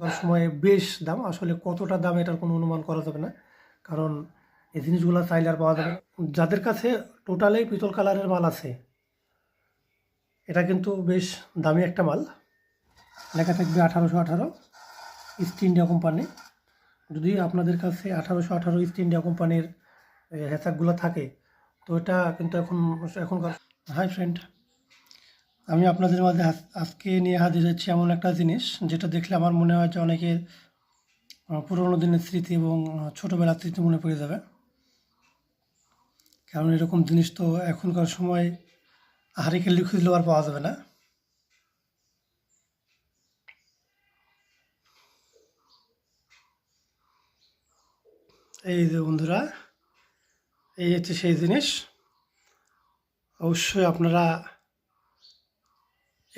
করার সময় বেশ দাম, আসলে কতটা দাম এটার কোনো অনুমান করা যাবে না। কারণ এই জিনিসগুলো চাইলে আর পাওয়া যাবে। যাদের কাছে টোটালেই পিতল কালারের মাল আছে, এটা কিন্তু বেশ দামি একটা মাল। লেখা থাকবে আঠারোশো আঠারো ইস্ট ইন্ডিয়া কোম্পানি যদি আপনাদের কাছে আঠারোশো আঠারো ইস্ট ইন্ডিয়া কোম্পানির হ্যাচাকগুলো থাকে, তো এটা কিন্তু এখন, এখনকার হাই ফ্রেন্ড আমি আপনাদের মাঝে আজ- আজকে নিয়ে হাজির হচ্ছি এমন একটা জিনিস, যেটা দেখলে আমার মনে হয় যে অনেকের পুরোনো দিনের স্মৃতি এবং ছোটোবেলার স্মৃতি মনে পড়ে যাবে। কারণ এরকম জিনিস তো এখনকার সময় হারিকেলি খুঁজলেও আর পাওয়া যাবে না। এই যে বন্ধুরা, এই হচ্ছে সেই জিনিস। অবশ্যই আপনারা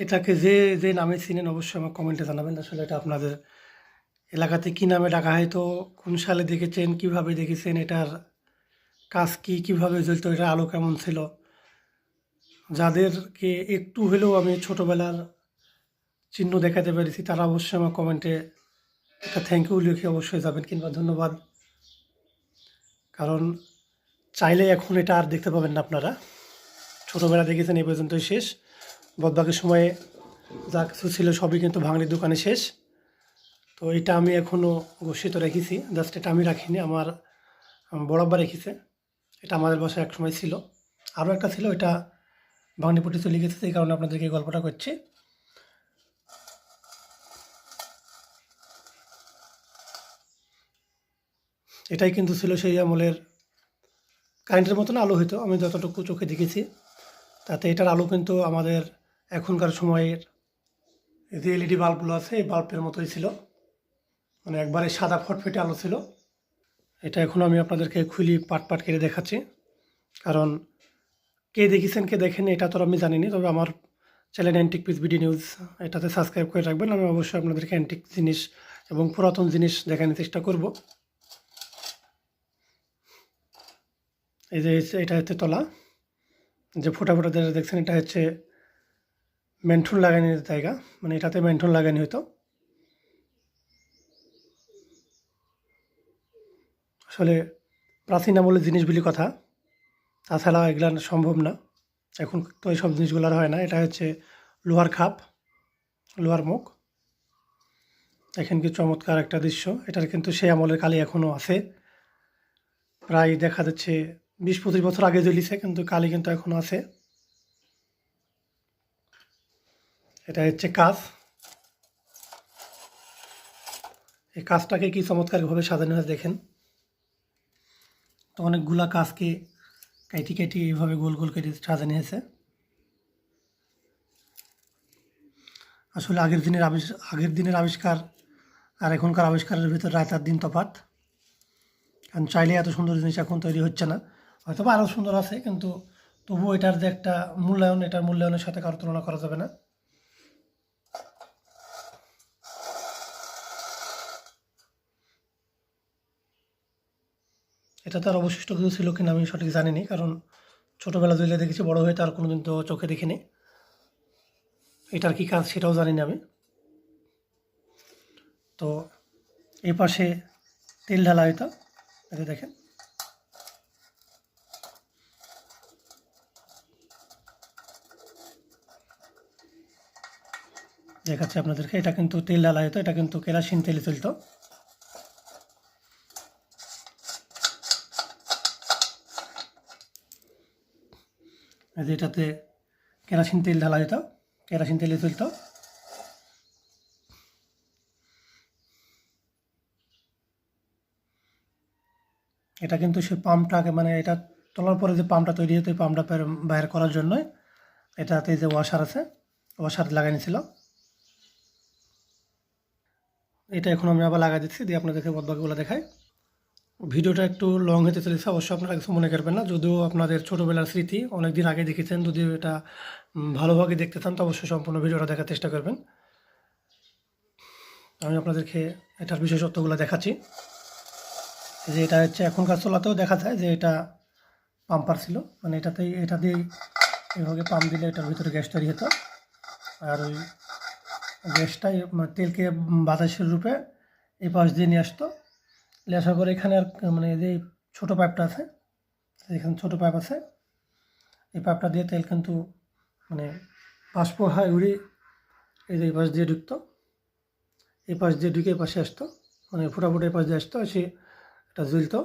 এটাকে যে যে নামে চিনেন, অবশ্যই আমার কমেন্টে জানাবেন। আসলে এটা আপনাদের এলাকাতে কী নামে ডাকা হয়, তো কোন সালে দেখেছেন, কীভাবে দেখেছেন, এটার কাজ কী, কীভাবে জ্বলতো এটার আলো কেমন ছিল? যাদেরকে একটু হলেও আমি ছোটোবেলার চিহ্ন দেখাতে পেরেছি, তারা অবশ্যই আমার কমেন্টে একটা থ্যাংক ইউ লিখে অবশ্যই যাবেন, কিংবা ধন্যবাদ। কারণ চাইলে এখন এটা আর দেখতে পাবেন না আপনারা। ছোটোবেলা দেখেছেন এই পর্যন্তই শেষ। বদবাকির সময়ে যা কিছু ছিল সবই কিন্তু ভাঙড়ির দোকানে শেষ। তো এটা আমি এখনও ঘোষিত রেখেছি। জাস্ট এটা আমি রাখিনি, আমার আমার রেখেছে। এটা আমাদের বাসায় একসময় ছিল। আরও একটা ছিল এটা ভাঙড়িপট্টি চলে গেছে, সেই কারণে আপনাদেরকে গল্পটা করছি। এটাই কিন্তু ছিল সেই আমলের কারেন্টের মতন আলো হইতো, আমি যতটুকু চোখে দেখেছি। তাতে এটার আলো কিন্তু আমাদের এখনকার সময়ের যে এলইডি বাল্বগুলো আছে, এই বাল্বের মতোই ছিল। মানে একবারে সাদা ফটফটে আলো ছিল। এটা এখন আমি আপনাদেরকে খুলি পাট পাট কেটে দেখাচ্ছি। কারণ কে দেখেছেন, কে দেখেন এটা তো আমি জানিনি। তবে আমার channel antique piece BD news, এটাতে সাবস্ক্রাইব করে রাখবেন। আমি অবশ্যই আপনাদেরকে অ্যান্টিক জিনিস এবং পুরাতন জিনিস দেখানোর চেষ্টা করব। এই যে, এটা হচ্ছে তলা। যে ফোটা ফোটা দেখছেন, এটা হচ্ছে মেন্থন লাগানোর জায়গা মানে এটাতে মেন্থন লাগানো হতো। আসলে প্রাচীন আমলের জিনিসগুলি কথা তাছাড়া এগুলা সম্ভব না। এখন তো এইসব জিনিসগুলো আর হয় না। এটা হচ্ছে লোহার খাপ, লোহার মুখ। এখানে কি চমৎকার একটা দৃশ্য। এটার কিন্তু সেই আমলের কালি এখনও আছে। প্রায় দেখা যাচ্ছে বিশ পঁচিশ বছর আগে জ্বলিছে কিন্তু কালি কিন্তু এখনও আছে। এটা হচ্ছে কাজ এই কাজটাকে কি চমৎকারভাবে সাজানো হয়েছে দেখেন। তো অনেকগুলা কাজকে কাটি কাটি এইভাবে গোল গোল কেটে সাজানো হয়েছে আসলে আগের দিনের আবিষ, আগের দিনের আবিষ্কার আর এখনকার আবিষ্কারের ভিতর রাত আর দিন তফাৎ। কারণ চাইলে এত সুন্দর জিনিস এখন তৈরি হচ্ছে না। হয়তো আরও সুন্দর আছে, কিন্তু তবুও এটার যে একটা মূল্যায়ন, এটার মূল্যায়নের সাথে কারও তুলনা করা যাবে না। এটা তার অবশিষ্ট কিছু ছিল কিনা আমি সঠিক জানিনি, কারণ ছোটোবেলা জেলে দেখেছি, বড় হয়ে তার কোনোদিন তো চোখে দেখিনি। এটার কী কাজ সেটাও জানি না আমি। তো এই পাশে তেল ঢালা হয়তো এটা দেখেন। দেখাচ্ছি আপনাদেরকে, এটা কিন্তু তেল ঢালা হতো এটা কিন্তু কেরাসিন তেলে চলতো। এই যে এটাতে কেরাসিন তেল ঢালা যেত, কেরাসিন তেলে চলতো। এটা কিন্তু সে পাম্পটাকে মানে এটা তোলার পরে যে পাম্পটা তৈরি হতো পাম্পটা বাইর করার জন্যই এটাতে যে ওয়াশার আছে, ওয়াশার লাগাই ছিল। এটা এখন আমি আবার লাগাই দিচ্ছি, দিয়ে আপনাদেরকে বদবাকিগুলো দেখাই। ভিডিওটা একটু লং হতে চলেছে অবশ্যই আপনারা কিছু মনে করবেন না। যদিও আপনাদের ছোটোবেলার স্মৃতি অনেক দিন আগে দেখেছেন যদিও এটা ভালোভাবে দেখতে চান, তো অবশ্যই সম্পূর্ণ ভিডিওটা দেখার চেষ্টা করবেন। আমি আপনাদেরকে এটার বিশেষত্বগুলো দেখাচ্ছি। যে এটা হচ্ছে, এখনকার চলাতেও দেখা যায় যে এটা পাম্পার ছিল। মানে এটাতেই, এটা দিয়েই এভাবে পাম্প দিলে এটার ভিতরে গ্যাস তৈরি হতো। আর ওই গ্যাসটাই মানে তেলকে বাতাসের রূপে এই পাশ দিয়ে নিয়ে আসতো। নিয়ে আসার পরে এখানে আর মানে যে ছোটো পাইপটা আছে, এখানে ছোটো পাইপ আছে। এই পাইপটা দিয়ে তেল কিন্তু মানে বাষ্প হয় উড়ি, এই যে এই পাশ দিয়ে ঢুকতো। এই পাশ দিয়ে ঢুকে পাশে আসতো। মানে ফুটাফুটি পাশ দিয়ে আসতো, এসে এটা জ্বলতো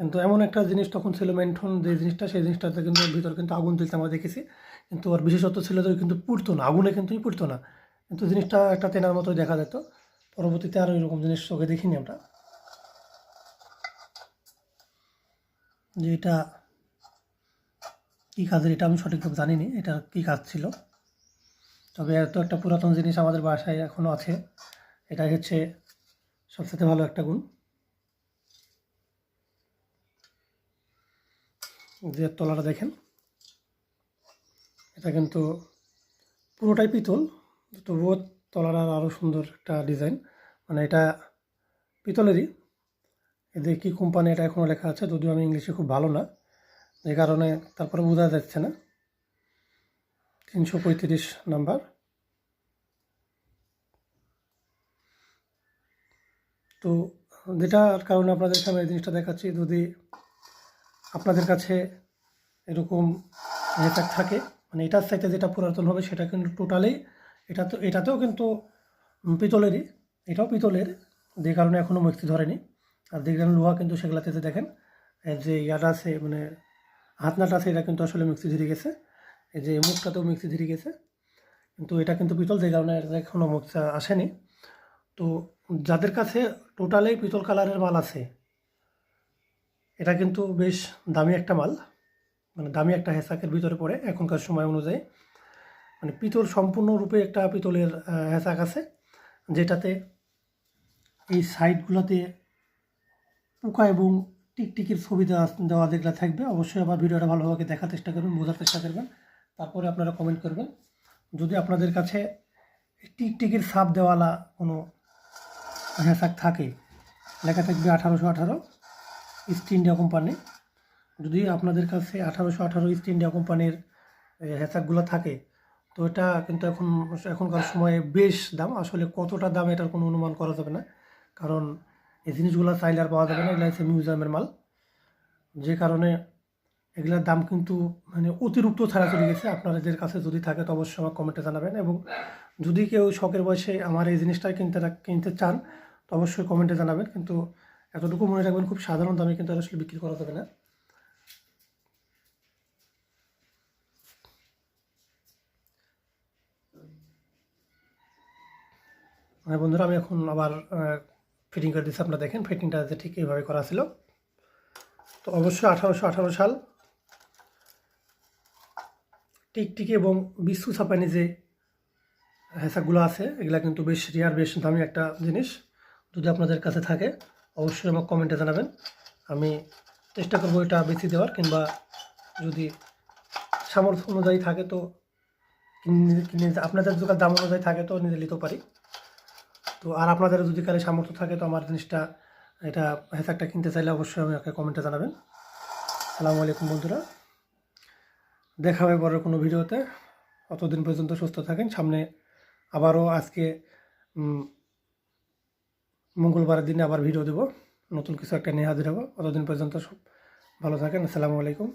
কিন্তু এমন একটা জিনিস তখন ছিল মেন্থন যে জিনিসটা, সেই জিনিসটাতে কিন্তু ভিতর কিন্তু আগুন তুলতে আমরা দেখেছি। কিন্তু ওর বিশেষত্ব ছিল যে কিন্তু পুড়তো না, আগুনে কিন্তু পুড়তো না। কিন্তু জিনিসটা একটা তেনার মতো দেখা যেত। পরবর্তীতে আরও এরকম জিনিস চোখে দেখিনি আমরা। যে এটা কী কাজের, এটা আমি সঠিকভাবে জানিনি এটা কী কাজ ছিল। তবে এত একটা পুরাতন জিনিস আমাদের বাসায় এখনও আছে। এটাই হচ্ছে সবচেয়ে ভালো একটা গুণ। যে তলাটা দেখেন, এটা কিন্তু পুরোটাই পিতল, তবুও তলার আরও সুন্দর একটা ডিজাইন মানে এটা পিতলেরই। এদের কী কোম্পানি এটা এখনও লেখা আছে, যদিও আমি ইংলিশে খুব ভালো না। যে কারণে তারপরে বোঝা যাচ্ছে না। তিনশো পঁয়ত্রিশ নাম্বার। তো যেটার কারণে আপনাদের আমি এই জিনিসটা দেখাচ্ছি, যদি আপনাদের কাছে এরকম থাকে মানে এটার সাইতে যেটা পুরাতন হবে, সেটা কিন্তু টোটালি এটা তো, এটাতেও কিন্তু পিতলেরই, এটাও পিতলের, যে কারণে এখনও মুক্তি ধরেনি। আর দেখলেন লোহা কিন্তু সেগুলাতে দেখেন যে ইয়াটা আছে মানে হাতনাটা আছে, এটা কিন্তু আসলে মিক্সি ধরে গেছে। এই যে মুখটাতেও মিক্সি ধরে গেছে। কিন্তু এটা কিন্তু পিতল, যে কারণে এখনও মুখটা আসেনি। তো যাদের কাছে টোটালি পিতল কালারের মাল আছে, এটা কিন্তু বেশ দামি একটা মাল। মানে দামি একটা হেসাকের ভিতরে পড়ে এখনকার সময় অনুযায়ী। মানে পিতল সম্পূর্ণরূপে একটা পিতলের হেসাক আছে, যেটাতে এই সাইডগুলোতে পোকা এবং টিকটিকির ছবি দেওয়া দেওয়া যেগুলো থাকবে, অবশ্যই আবার ভিডিওটা ভালোভাবে দেখার চেষ্টা করবেন, বোঝার চেষ্টা করবেন। তারপরে আপনারা কমেন্ট করবেন। যদি আপনাদের কাছে টিকটিকির সাপ দেওয়ালা কোনো হেসাক থাকে, লেখা থাকবে আঠারোশো আঠারো ইস্ট ইন্ডিয়া কোম্পানি যদি আপনাদের কাছে আঠারোশো আঠারো ইস্ট ইন্ডিয়া কোম্পানির হেসাকগুলো থাকে তো এটা কিন্তু এখন, এখনকার সময়ে বেশ দাম। আসলে কতটা দাম এটার কোনো অনুমান করা যাবে না। কারণ এই জিনিসগুলো চাইলে আর পাওয়া যাবে না, এগুলো হচ্ছে মিউজিয়ামের মাল। যে কারণে এগুলোর দাম কিন্তু মানে অতিরিক্ত ছাড়া চলে গেছে। আপনাদের কাছে যদি থাকে তো অবশ্যই আমার কমেন্টে জানাবেন। এবং যদি কেউ শখের বয়সে আমার এই জিনিসটা কিনতে কিনতে চান, তো অবশ্যই কমেন্টে জানাবেন। কিন্তু এতটুকু মনে রাখবেন, খুব সাধারণ দামে কিন্তু আসলে বিক্রি করা যাবে না। হ্যাঁ বন্ধুরা, আমি এখন আবার ফিটিং করে দিচ্ছি আপনারা দেখেন ফিটিংটা যে ঠিক এইভাবে করা ছিল। তো অবশ্যই আঠারোশো আঠারো সাল টিকটিকি এবং বিশ্বু ছাপানি যে হেসাগুলো আছে, এগুলা কিন্তু বেশ রিয়ার বেশ দামি একটা জিনিস। যদি আপনাদের কাছে থাকে, অবশ্যই আমাকে কমেন্টে জানাবেন। আমি চেষ্টা করব এটা বেশি দেওয়ার, কিংবা যদি সামর্থ্য অনুযায়ী থাকে তো আপনাদের যদি দাম অনুযায়ী থাকে তো নিজে নিতেও পারি। তো আর আপনাদের যদি কালে সামর্থ্য থাকে, তো আমার জিনিসটা, এটা হেসাকটা কিনতে চাইলে অবশ্যই আমাকে কমেন্টে জানাবেন। সালামু আলাইকুম বন্ধুরা। দেখা হবে পরের কোনো ভিডিওতে। অতদিন পর্যন্ত সুস্থ থাকেন। সামনে আবারও আজকে মঙ্গলবারের দিনে আবার ভিডিও দেবো। নতুন কিছু একটা নিয়ে হাজির হব। অতদিন পর্যন্ত সব ভালো থাকেন। আসসালামু আলাইকুম।